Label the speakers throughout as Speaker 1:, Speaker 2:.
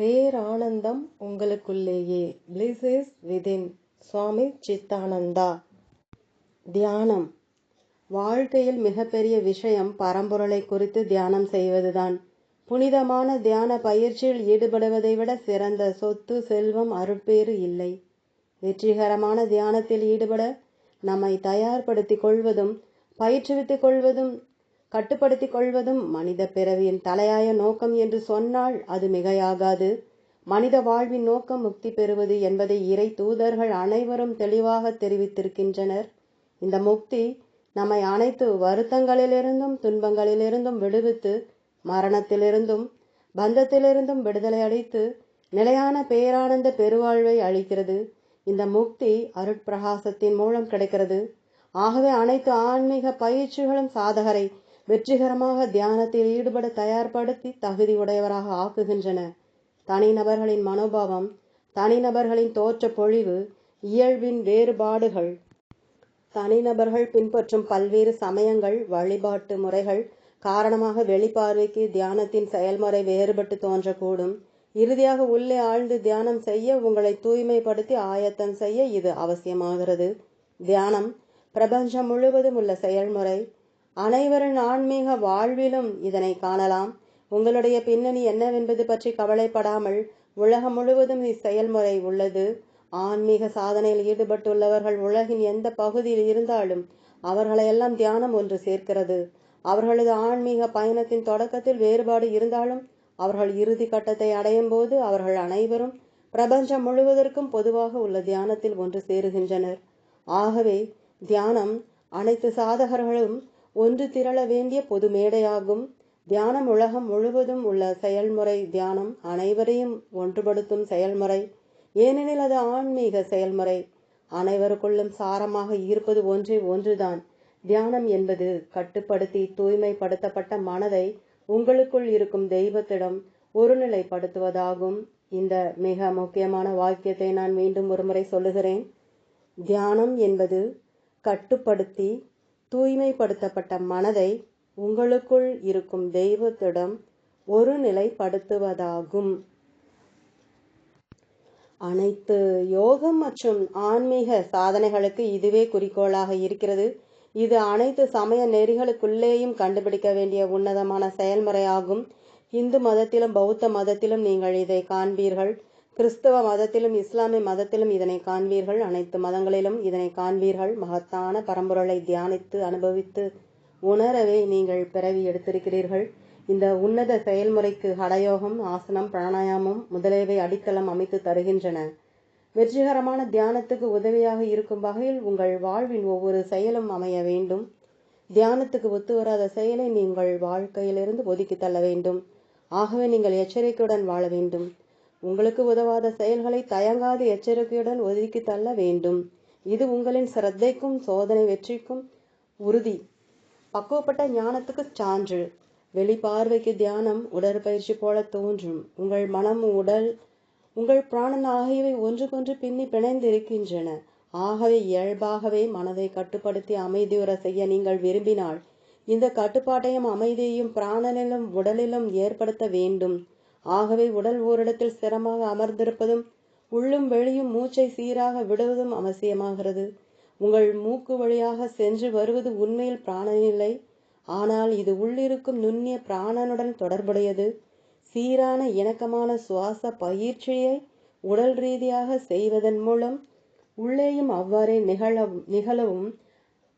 Speaker 1: பேரானந்தம் உங்களுக்குள்ளேயே. Bliss is within Swami Chidananda. தியானம். வாழ்க்கையில் மிகப்பெரிய விஷயம் பரம்பொருளை குறித்து தியானம் செய்வதுதான். புனிதமான தியான பயிற்சியில் ஈடுபடுவதை விட சிறந்த சொத்து செல்வம் அருட்பேறு இல்லை. வெற்றிகரமான தியானத்தில் ஈடுபட நம்மை தயார்படுத்திக் கொள்வதும் பயிற்றுவித்துக் கொள்வதும் கட்டுப்படுத்திக் கொள்வதும் மனித பிறவியின் தலையாய நோக்கம் என்று சொன்னால் அது மிகையாகாது. மனித வாழ்வின் நோக்கம் முக்தி பெறுவது என்பதை இறை தூதர்கள் அனைவரும் தெளிவாக தெரிவித்திருக்கின்றனர். இந்த முக்தி நம்மை அனைத்து வருத்தங்களிலிருந்தும் துன்பங்களிலிருந்தும் விடுவித்து மரணத்திலிருந்தும் பந்தத்திலிருந்தும் விடுதலை அளித்து நிலையான பேரானந்த பெருவாழ்வை அளிக்கிறது. இந்த முக்தி அருட்பிரகாசத்தின் மூலம் கிடைக்கிறது. ஆகவே அனைத்து ஆன்மீக பயிற்சிகளும் சாதகரை வெற்றிகரமாக தியானத்தில் ஈடுபட தயார்படுத்தி தகுதி உடையவராக ஆக்குகின்றன. தனிநபர்களின் மனோபாவம் தனிநபர்களின் தோற்ற பொழிவு இயல்பின் வேறுபாடுகள். தனிநபர்கள் பின்பற்றும் பல்வேறு சமயங்கள் வழிபாட்டு முறைகள் காரணமாக வெளிப்பார்வைக்கு தியானத்தின் செயல்முறை வேறுபட்டு தோன்றக்கூடும். இறுதியாக உள்ளே ஆழ்ந்து தியானம் செய்ய உங்களை தூய்மைப்படுத்தி ஆயத்தம் செய்ய இது அவசியமாகிறது. தியானம் பிரபஞ்சம் முழுவதும் உள்ள செயல்முறை. அனைவரின் ஆன்மீக வாழ்விலும் இதனை காணலாம். உங்களுடைய பின்னணி என்னவென்பது பற்றி கவலைப்படாமல் உலகம் முழுவதும் இச்செயல்முறை உள்ளது. ஆன்மீக சாதனையில் ஈடுபட்டுள்ளவர்கள் உலகின் எந்த பகுதியில் இருந்தாலும் அவர்களையெல்லாம் தியானம் ஒன்று சேர்க்கிறது. அவர்களது ஆன்மீக பயணத்தின் தொடக்கத்தில் வேறுபாடு இருந்தாலும் அவர்கள் இறுதி கட்டத்தை அடையும் போது அவர்கள் அனைவரும் பிரபஞ்சம் முழுவதற்கும் பொதுவாக உள்ள தியானத்தில் ஒன்று சேருகின்றனர். ஆகவே தியானம் அனைத்து சாதகர்களும் ஒன்று திரள வேண்டிய பொது மேடையாகும். தியானம் உலகம் முழுவதும் உள்ள செயல்முறை தியானம் அனைவரையும் ஒன்றுபடுத்தும் செயல்முறை. ஏனெனில் அது ஆன்மீக செயல்முறை. அனைவருக்குள்ளும் சாரமாக இருப்பது ஒன்றே ஒன்றுதான். தியானம் என்பது கட்டுப்படுத்தி தூய்மைப்படுத்தப்பட்ட மனதை உங்களுக்குள் இருக்கும் தெய்வத்திடம் ஒருநிலைப்படுத்துவதாகும். இந்த மிக முக்கியமான வாக்கியத்தை நான் மீண்டும் ஒருமுறை சொல்லுகிறேன். தியானம் என்பது கட்டுப்படுத்தி தூய்மைப்படுத்தப்பட்ட மனதை உங்களுக்குள் இருக்கும் தெய்வத்திடம் ஒரு நிலைப்படுத்துவதாகும். அனைத்து யோகம் மற்றும் ஆன்மீக சாதனைகளுக்கு இதுவே குறிக்கோளாக இருக்கிறது. இது அனைத்து சமய நெறிகளுக்குள்ளேயும் கண்டுபிடிக்க வேண்டிய உன்னதமான செயல்முறையாகும். இந்து மதத்திலும் பௌத்த மதத்திலும் நீங்கள் இதை காண்பீர்கள். கிறிஸ்தவ மதத்திலும் இஸ்லாமிய மதத்திலும் இதனை காண்பீர்கள். அனைத்து மதங்களிலும் இதனை காண்பீர்கள். மகத்தான பரம்பொருளை தியானித்து அனுபவித்து உணரவே நீங்கள் பிறவி எடுத்திருக்கிறீர்கள். இந்த உன்னத செயல்முறைக்கு ஹடயோகம் ஆசனம் பிராணாயாமம் முதலியவை அடித்தளம் அமைத்து தருகின்றன. வெற்றிகரமான தியானத்துக்கு உதவியாக இருக்கும் வகையில் உங்கள் வாழ்வின் ஒவ்வொரு செயலும் அமைய வேண்டும். தியானத்துக்கு ஒத்து வராத செயலை நீங்கள் வாழ்க்கையிலிருந்து ஒதுக்கி தள்ள வேண்டும். ஆகவே நீங்கள் எச்சரிக்கையுடன் வாழ வேண்டும். உங்களுக்கு உதவாத செயல்களை தயங்காது எச்சரிக்கையுடன் ஒதுக்கி தள்ள வேண்டும். இது உங்களின் சிரத்தைக்கும் சோதனை வெற்றிக்கும் உறுதி. பக்குவப்பட்ட ஞானத்துக்கு சான்று. வெளிப்பார்வைக்கு தியானம் உடற்பயிற்சி போல தோன்றும். உங்கள் மனம் உடல் உங்கள் பிராணன் ஆகியவை ஒன்றுக்கொன்று பின்னி பிணைந்திருக்கின்றன. ஆகவே இயல்பாகவே மனதை கட்டுப்படுத்தி அமைதியுற செய்ய நீங்கள் விரும்பினால் இந்த கட்டுப்பாட்டையும் அமைதியையும் பிராணனிலும் உடலிலும் ஏற்படுத்த வேண்டும். ஆகவே உடல் ஓரிடத்தில் ஸ்திரமாக அமர்ந்திருப்பதும் உள்ளும் வெளியும் மூச்சை சீராக விடுவதும் அவசியமாகிறது. உங்கள் மூக்கு வழியாக சென்று வருவது உண்மையில் பிராணனில்லை. ஆனால் இது உள்ளிருக்கும் நுண்ணிய பிராணனுடன் தொடர்புடையது. சீரான இணக்கமான சுவாச பயிற்சியை உடல் ரீதியாக செய்வதன் மூலம் உள்ளேயும் அவ்வாறே நிகழ நிகழவும்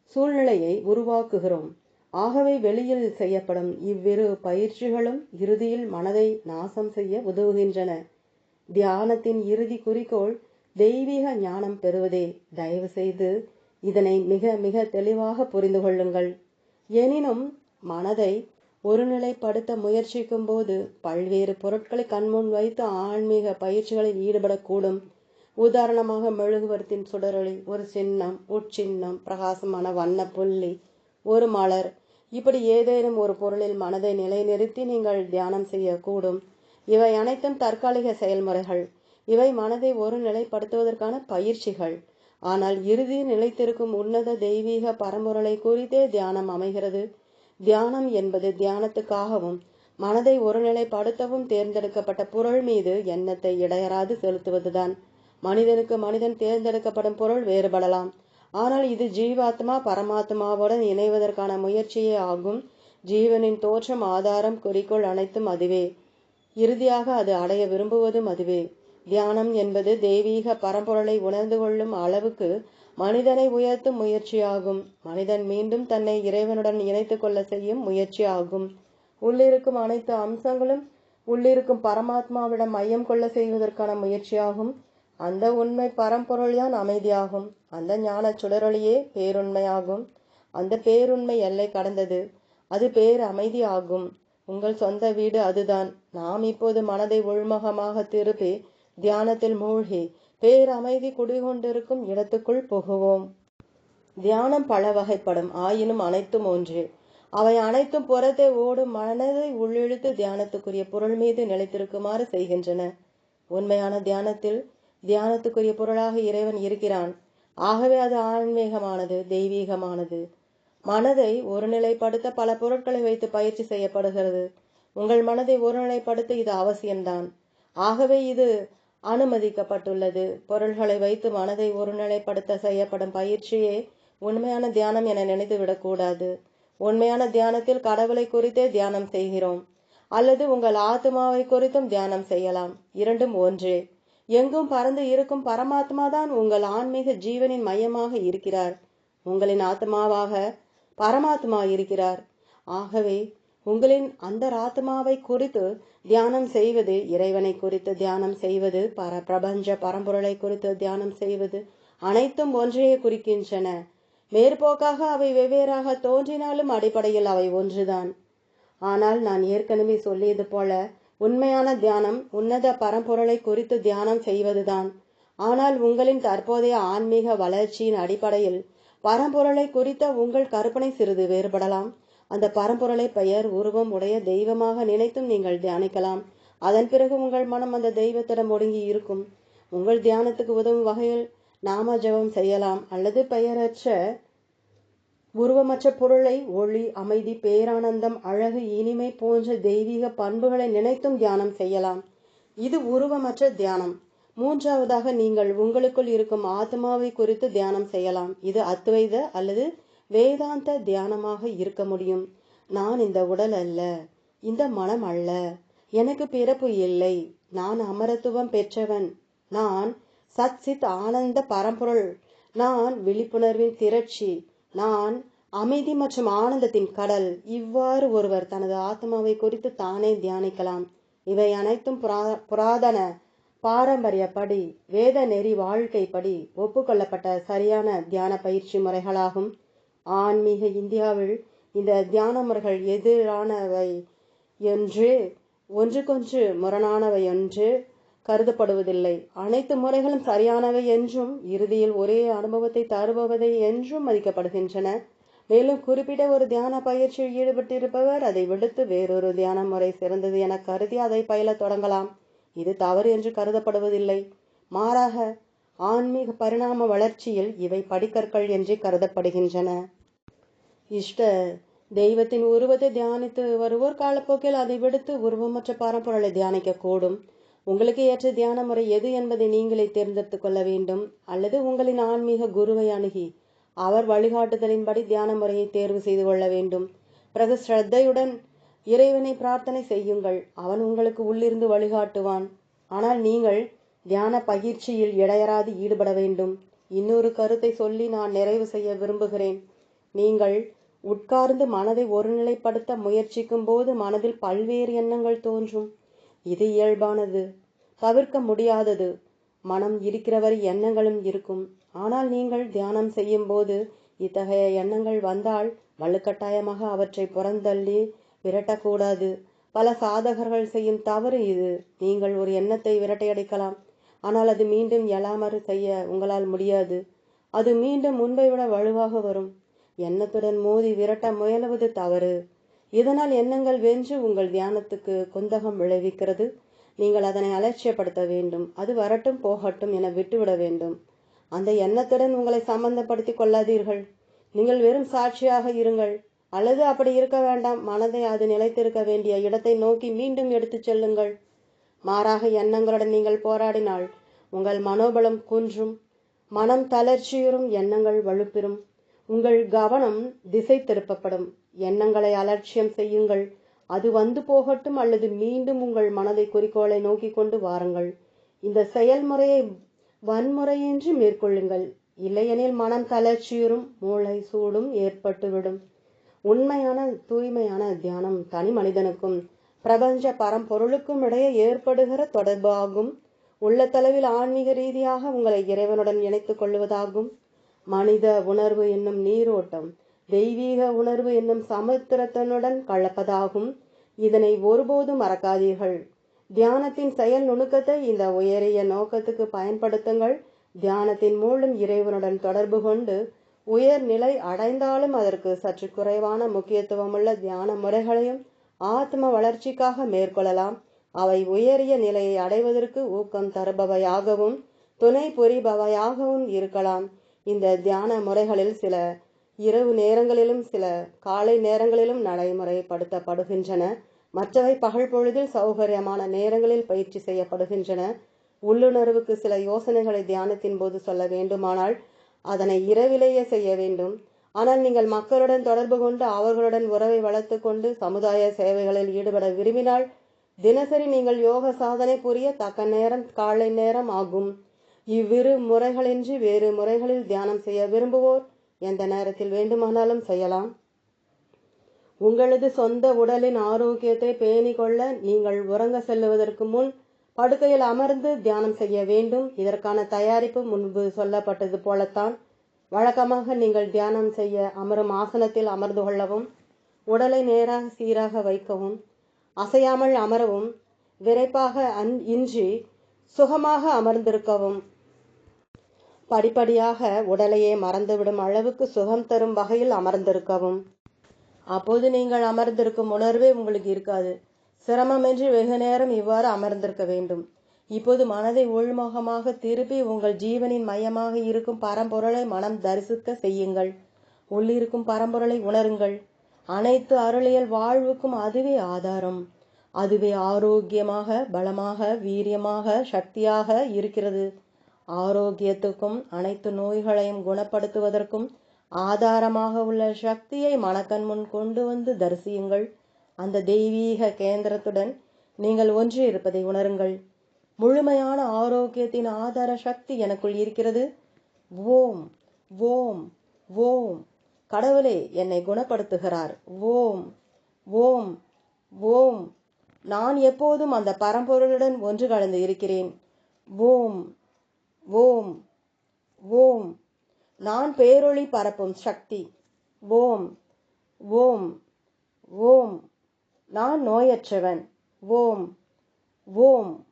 Speaker 1: சூழ்நிலையை உருவாக்குகிறோம். ஆகவே வெளியில் செய்யப்படும் இவ்விரு பயிற்சிகளும் இறுதியில் மனதை நாசம் செய்ய உதவுகின்றன. தியானத்தின் இறுதி குறிக்கோள் தெய்வீக ஞானம் பெறுவதே. தயவு செய்து இதனை மிக மிக தெளிவாக புரிந்து கொள்ளுங்கள். எனினும் மனதை ஒருநிலைப்படுத்த முயற்சிக்கும் போது பல்வேறு பொருட்களை கண்முன் வைத்து ஆன்மீக பயிற்சிகளில் ஈடுபடக்கூடும். உதாரணமாக மெழுகுவர்த்தின் சுடரொளி ஒரு சின்னம் உட்சின்னம் பிரகாசமான வண்ண புள்ளி ஒரு மலர் இப்படி ஏதேனும் ஒரு பொருளில் மனதை நிலைநிறுத்தி நீங்கள் தியானம் செய்யக்கூடும். இவை அனைத்தும் தற்காலிக செயல்முறைகள். இவை மனதை ஒரு நிலைப்படுத்துவதற்கான பயிற்சிகள். ஆனால் இறுதி நிலைத்திருக்கும் உன்னத தெய்வீக பரம்பொருளை குறித்தே தியானம் அமைகிறது. தியானம் என்பது தியானத்துக்காகவும் மனதை ஒருநிலைப்படுத்தவும் தேர்ந்தெடுக்கப்பட்ட பொருள் மீது எண்ணத்தை இடையறாது செலுத்துவதுதான். மனிதனுக்கு மனிதன் தேர்ந்தெடுக்கப்படும் பொருள் வேறுபடலாம். ஆனால் இது ஜீவாத்மா பரமாத்மாவுடன் இணைவதற்கான முயற்சியே ஆகும். ஜீவனின் தோற்றம் ஆதாரம் குறிக்கோள் அனைத்தும் அதுவே. இறுதியாக அது அடைய விரும்புவதும் அதுவே. தியானம் என்பது தெய்வீக பரம்பொருளை உணர்ந்து கொள்ளும் அளவுக்கு மனிதனை உயர்த்தும் முயற்சியாகும். மனிதன் மீண்டும் தன்னை இறைவனுடன் இணைத்துக் கொள்ள செய்யும் முயற்சி ஆகும் உள்ளிருக்கும் அனைத்து அம்சங்களும் உள்ளிருக்கும் பரமாத்மாவிடம் மையம் கொள்ள செய்வதற்கான முயற்சியாகும். அந்த உண்மை பரம்பொருள்தான் அமைதியாகும். அந்த ஞான சுடரொளியே பேருண்மையாகும். அந்த பேருண்மை எல்லை கடந்தது. அது பேர் அமைதி ஆகும் உங்கள் சொந்த வீடு அதுதான். நாம் இப்போது மனதை உள்முகமாக திருப்பி தியானத்தில் மூழ்கி பேர் அமைதி குடிகொண்டிருக்கும் இடத்துக்குள் புகுவோம். தியானம் பல வகைப்படும். ஆயினும் அனைத்தும் ஒன்றே. அவை அனைத்தும் புறத்தே ஓடும். மனதை உள்ளிழுத்து தியானத்துக்குரிய பொருள் மீது நிலைத்திருக்குமாறு செய்கின்றன. உண்மையான தியானத்தில் தியானத்துக்குரிய பொருளாக இறைவன் இருக்கிறான். ஆகவே அது ஆன்மீகமானது தெய்வீகமானது. மனதை ஒருநிலைப்படுத்த பல பொருட்களை வைத்து பயிற்சி செய்யப்படுகிறது. உங்கள் மனதை ஒருநிலைப்படுத்த இது அவசியம்தான். ஆகவே இது அனுமதிக்கப்பட்டுள்ளது. பொருள்களை வைத்து மனதை ஒருநிலைப்படுத்த செய்யப்படும் பயிற்சியே உண்மையான தியானம் என நினைத்து விடக்கூடாது உண்மையான தியானத்தில் கடவுளை குறித்தே தியானம் செய்கிறோம். அல்லது உங்கள் ஆத்மாவை குறித்தும் தியானம் செய்யலாம். இரண்டும் ஒன்றே. எங்கும் பறந்து இருக்கும் பரமாத்மா தான் உங்கள் ஆன்மீக ஜீவனின் மையமாக இருக்கிறார். உங்களின் ஆத்மாவாக பரமாத்மா இருக்கிறார். ஆகவே உங்களின் அந்த ஆத்மாவை குறித்து தியானம் செய்வது இறைவனை குறித்து தியானம் செய்வது பர பிரபஞ்ச பரம்பொருளை குறித்து தியானம் செய்வது அனைத்தும் ஒன்றையே குறிக்கின்றன. மேற்போக்காக அவை வெவ்வேறாக தோன்றினாலும் அடிப்படையில் அவை ஒன்றுதான். ஆனால் நான் ஏற்கனவே சொல்லியது போல உண்மையான தியானம் உன்னத பரம்பொருளை குறித்து தியானம் செய்வதுதான். ஆனால் உங்களின் தற்போதைய ஆன்மீக வளர்ச்சியின் அடிப்படையில் பரம்பொருளை குறித்த உங்கள் கற்பனை சிறிது வேறுபடலாம். அந்த பரம்பொருளை பெயர் உருவம் உடைய தெய்வமாக நினைத்தும் நீங்கள் தியானிக்கலாம். அதன் பிறகு உங்கள் மனம் அந்த தெய்வத்திடம் ஒடுங்கி இருக்கும். உங்கள் தியானத்துக்கு உதவும் வகையில் நாம ஜபம் செய்யலாம் அல்லது பெயரற்ற உருவமற்ற பொருளை ஒளி அமைதி பேரானந்தம் அழகு இனிமை போன்ற தெய்வீக பண்புகளை நினைத்தும் தியானம் செய்யலாம். இது உருவமற்ற தியானம். மூன்றாவதாக நீங்கள் உங்களுக்குள் இருக்கும் ஆத்மாவை குறித்து தியானம் செய்யலாம். இது அத்வைத அல்லது வேதாந்த தியானமாக இருக்க முடியும். நான் இந்த உடல் அல்ல இந்த மனம் அல்ல எனக்கு பிறப்பு இல்லை நான் அமரத்துவம் பெற்றவன் நான் சத் சித் ஆனந்த பரம்பொருள் நான் விழிப்புணர்வின் திரட்சி நான் அமைதி மற்றும் ஆனந்தத்தின் கடல். இவ்வாறு ஒருவர் தனது ஆத்மாவை குறித்து தானே தியானிக்கலாம். இவை அனைத்தும் புரா புராதன பாரம்பரியப்படி வேத நெறி வாழ்க்கைப்படி ஒப்புக்கொள்ளப்பட்ட சரியான தியான பயிற்சி முறைகளாகும். ஆன்மீக இந்தியாவில் இந்த தியான முறைகள் எதிரானவை என்று ஒன்றுக்கொன்று முரணானவை என்று கருதப்படுவதில்லை. அனைத்து முறைகளும் சரியானவை என்றும் இறுதியில் ஒரே அனுபவத்தை தருபவதை என்றும் மதிக்கப்படுகின்றன. மேலும் குறிப்பிட்ட ஒரு தியான பயிற்சியில் ஈடுபட்டிருப்பவர் அதை விடுத்து வேறொரு தியான முறை சிறந்தது என கருதி அதை பயில தொடங்கலாம். இது தவறு என்று கருதப்படுவதில்லை. மாறாக ஆன்மீக பரிணாம வளர்ச்சியில் இவை படிக்கற்கள் என்றே கருதப்படுகின்றன. இஷ்ட தெய்வத்தின் உருவத்தை தியானித்து வருவோர் காலப்போக்கில் அதை விடுத்து உருவமற்ற பரம்பொருளை தியானிக்க கூடும் உங்களுக்கு ஏற்ற தியான முறை எது என்பதை நீங்களே தேர்ந்தெடுத்து கொள்ள வேண்டும். அல்லது உங்களின் ஆன்மீக குருவை அணுகி அவர் வழிகாட்டுதலின்படி தியான முறையை தேர்வு செய்து கொள்ள வேண்டும். பிறகு ஸ்ரத்தையுடன் இறைவனை பிரார்த்தனை செய்யுங்கள். அவன் உங்களுக்கு உள்ளிருந்து வழிகாட்டுவான். ஆனால் நீங்கள் தியான பயிற்சியில் இடையராது ஈடுபட வேண்டும். இன்னொரு கருத்தை சொல்லி நான் நிறைவு செய்ய விரும்புகிறேன். நீங்கள் உட்கார்ந்து மனதை ஒருநிலைப்படுத்த முயற்சிக்கும் போது மனதில் பல்வேறு எண்ணங்கள் தோன்றும். இது இயல்பானது. தவிர்க்க முடியாதது. மனம் இருக்கிறவரை எண்ணங்களும் இருக்கும். ஆனால் நீங்கள் தியானம் செய்யும் போது இத்தகைய எண்ணங்கள் வந்தால் வலுக்கட்டாயமாக அவற்றை புறந்தள்ளி விரட்டக்கூடாது. பல சாதகர்கள் செய்யும் தவறு இது. நீங்கள் ஒரு எண்ணத்தை விரட்டையடிக்கலாம். ஆனால் அது மீண்டும் எழாமறு செய்ய உங்களால் முடியாது. அது மீண்டும் முன்பை விட வலுவாக வரும். எண்ணத்துடன் மோதி விரட்ட முயலுவது தவறு. இதனால் எண்ணங்கள் வென்று உங்கள் தியானத்துக்கு குந்தகம் விளைவிக்கிறது? நீங்கள் அதனை அலட்சியப்படுத்த வேண்டும். அது வரட்டும் போகட்டும் என விட்டுவிட வேண்டும். அந்த எண்ணத்துடன் உங்களை சம்பந்தப்படுத்திக் கொள்ளாதீர்கள். நீங்கள் வெறும் சாட்சியாக இருங்கள். அல்லது அப்படி இருக்க வேண்டாம். மனதை அது நிலைத்திருக்க வேண்டிய இடத்தை நோக்கி மீண்டும் எடுத்துச் செல்லுங்கள். மாறாக எண்ணங்களுடன் நீங்கள் போராடினால் உங்கள் மனோபலம் குன்றும் மனம் தளர்ச்சியுறும் எண்ணங்கள் வலுப்பெறும். உங்கள் கவனம் திசை திருப்பப்படும். எண்ணங்களை அலட்சியம் செய்யுங்கள். அது வந்து போகட்டும் அல்லது மீண்டும் உங்கள் மனதை குறிக்கோளை நோக்கி கொண்டு வாருங்கள். இந்த செயல்முறையை வன்முறையின்றி மேற்கொள்ளுங்கள். இல்லையெனில் மனம் தளர்ச்சியுறும் மூளை சூடும் ஏற்பட்டுவிடும். உண்மையான தூய்மையான தியானம் தனி மனிதனுக்கும் பிரபஞ்ச பரம்பொருளுக்கும் இடையே ஏற்படுகிற தொடர்பாகும். உள்ளத்தளவில் ஆன்மீக ரீதியாக உங்களை இறைவனுடன் இணைத்துக் கொள்வதாகும். மனித உணர்வு என்னும் நீரோட்டம் தெய்வீக உணர்வு என்னும் சமுத்திரத்தனுடன் கலப்பதாகும். இதனை ஒருபோதும் மறக்காதீர்கள். தியானத்தின் செயல் நுணுக்கத்தை இந்த உயரிய நோக்கத்துக்கு பயன்படுத்துங்கள். தியானத்தின் மூலம் இறைவனுடன் தொடர்பு கொண்டு உயர் நிலை அடைந்தாலும் அதற்கு சற்று குறைவான முக்கியத்துவமுள்ள தியான முறைகளையும் ஆத்ம வளர்ச்சிக்காக மேற்கொள்ளலாம். அவை உயரிய நிலையை அடைவதற்கு ஊக்கம் தருபவையாகவும் துணை புரிபவையாகவும் இருக்கலாம். இந்த தியான முறைகளில் சில இரவு நேரங்களிலும் சில காலை நேரங்களிலும் நடைமுறைப்படுத்தப்படுகின்றன. மற்றவை பகல் பொழுதில் சௌகரியமான நேரங்களில் பயிற்சி செய்யப்படுகின்றன. உள்ளுணர்வுக்கு சில யோசனைகளை தியானத்தின் போது சொல்ல வேண்டுமானால் அதனை இரவிலேயே செய்ய வேண்டும். ஆனால் நீங்கள் மக்களுடன் தொடர்பு கொண்டு அவர்களுடன் உறவை வளர்த்து கொண்டு சமுதாய சேவைகளில் ஈடுபட விரும்பினால் தினசரி நீங்கள் யோக சாதனை புரிய தக்க நேரம் காலை நேரம் ஆகும். இவ்விரு முறைகளின்றி வேறு முறைகளில் தியானம் செய்ய விரும்புவோர் எந்த நேரத்தில் வேண்டுமானாலும் செய்யலாம். உங்களது சொந்த உடலின் ஆரோக்கியத்தை பேணிக்கொள்ள நீங்கள் உறங்க செல்லுவதற்கு முன் படுக்கையில் அமர்ந்து தியானம் செய்ய வேண்டும். இதற்கான தயாரிப்பு முன்பு சொல்லப்பட்டது போலத்தான். வழக்கமாக நீங்கள் தியானம் செய்ய அமரும் ஆசனத்தில் அமர்ந்து கொள்ளவும் உடலை நேராக சீராக வைக்கவும் அசையாமல் அமரவும் விரைப்பாக அன் இன்றி சுகமாக அமர்ந்திருக்கவும் படிப்படியாக உடலையே மறந்துவிடும் அளவுக்கு சுகம் தரும் வகையில் அமர்ந்திருக்கவும். அப்போது நீங்கள் அமர்ந்திருக்கும் உணர்வே உங்களுக்கு இருக்காது. சிரமமின்றி வெகு நேரம் இவ்வாறு அமர்ந்திருக்க வேண்டும். இப்போது மனதை உள்முகமாக திருப்பி உங்கள் ஜீவனின் மையமாக இருக்கும் பரம்பொருளை மனம் தரிசிக்க செய்யுங்கள். உள்ளிருக்கும் பரம்பொருளை உணருங்கள். அனைத்து அருளியல் வாழ்வுக்கும் அதுவே ஆதாரம். அதுவே ஆரோக்கியமாக பலமாக வீரியமாக சக்தியாக இருக்கிறது. ஆரோக்கியத்துக்கும் அனைத்து நோய்களையும் குணப்படுத்துவதற்கும் ஆதாரமாக உள்ள சக்தியை மனக்கண் முன் கொண்டு வந்து தரிசியுங்கள். அந்த தெய்வீக கேந்திரத்துடன் நீங்கள் ஒன்று இருப்பதை உணருங்கள். முழுமையான ஆரோக்கியத்தின் ஆதார சக்தி எனக்குள் இருக்கிறது. ஓம் ஓம் ஓம். கடவுளே என்னை குணப்படுத்துகிறார். ஓம் ஓம் ஓம். நான் எப்போதும் அந்த பரம்பொருளுடன் ஒன்று கலந்து இருக்கிறேன். ஓம் ஓம் ஓம். நான் பேரொளி பரப்பும் சக்தி. ஓம் ஓம் ஓம். நான் நோயற்றவன். ஓம் ஓம்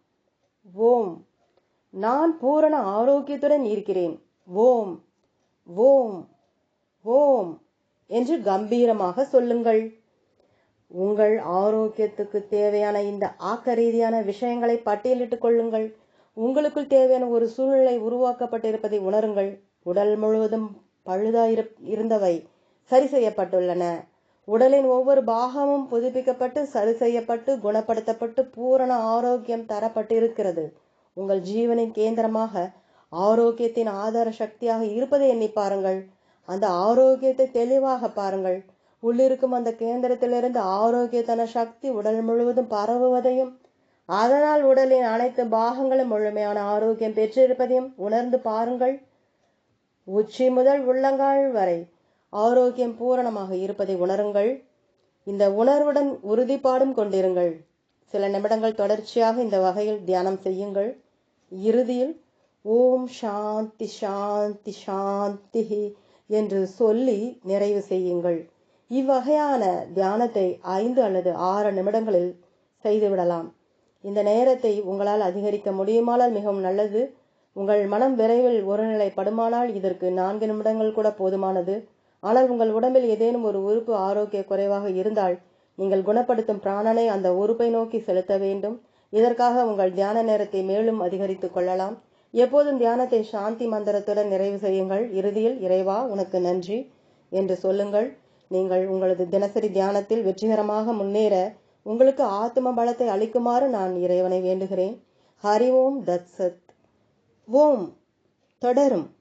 Speaker 1: ஓம். நான் பூரண ஆரோக்கியத்துடன் இருக்கிறேன். ஓம் ஓம் ஓம் என்று கம்பீரமாக சொல்லுங்கள். உங்கள் ஆரோக்கியத்துக்கு தேவையான இந்த ஆக்க ரீதியான விஷயங்களை பட்டியலிட்டுக் கொள்ளுங்கள். உங்களுக்குள் தேவையான ஒரு சூழ்நிலை உருவாக்கப்பட்டிருப்பதை உணருங்கள். உடல் முழுவதும் பழுதாயிரு இருந்தவை சரி செய்யப்பட்டுள்ளன. உடலின் ஒவ்வொரு பாகமும் புதுப்பிக்கப்பட்டு சரி செய்யப்பட்டு குணப்படுத்தப்பட்டு பூரண ஆரோக்கியம் தரப்பட்டிருக்கிறது. உங்கள் ஜீவனின் கேந்திரமாக ஆரோக்கியத்தின் ஆதார சக்தியாக இருப்பதை எண்ணி பாருங்கள். அந்த ஆரோக்கியத்தை தெளிவாக பாருங்கள். உள்ளிருக்கும் அந்த கேந்திரத்திலிருந்து ஆரோக்கியத்தன சக்தி உடல் முழுவதும் பரவுவதையும் அதனால் உடலின் அனைத்து பாகங்களும் முழுமையான ஆரோக்கியம் பெற்றிருப்பதையும் உணர்ந்து பாருங்கள். உச்சி முதல் உள்ளங்கால் வரை ஆரோக்கியம் பூரணமாக இருப்பதை உணருங்கள். இந்த உணர்வுடன் உறுதிப்பாடும் கொண்டிருங்கள். சில நிமிடங்கள் தொடர்ச்சியாக இந்த வகையில் தியானம் செய்யுங்கள். இறுதியில் ஓம் சாந்தி சாந்தி சாந்தி என்று சொல்லி நிறைவு செய்யுங்கள். இவ்வகையான தியானத்தை ஐந்து அல்லது ஆறு நிமிடங்களில் செய்துவிடலாம். இந்த நேரத்தை உங்களால் அதிகரிக்க முடியுமானால் மிகவும் நல்லது. உங்கள் மனம் விரைவில் ஒருநிலைப்படுமானால் இதற்கு நான்கு நிமிடங்கள் கூட போதுமானது. ஆனால் உங்கள் உடம்பில் ஏதேனும் ஒரு உறுப்பு ஆரோக்கிய குறைவாக இருந்தால் நீங்கள் குணப்படுத்தும் பிராணனை அந்த உறுப்பை நோக்கி செலுத்த வேண்டும். இதற்காக உங்கள் தியான நேரத்தை மேலும் அதிகரித்துக் கொள்ளலாம். எப்போதும் தியானத்தை சாந்தி மந்திரத்துடன் நிறைவு செய்யுங்கள். இறுதியில் இறைவா உனக்கு நன்றி என்று சொல்லுங்கள். நீங்கள் உங்களது தினசரி தியானத்தில் வெற்றிகரமாக முன்னேற உங்களுக்கு ஆத்ம பலத்தை அளிக்குமாறு நான் இறைவனை வேண்டுகிறேன். ஹரி ஓம் தத் சத். ஓம். தொடரும்.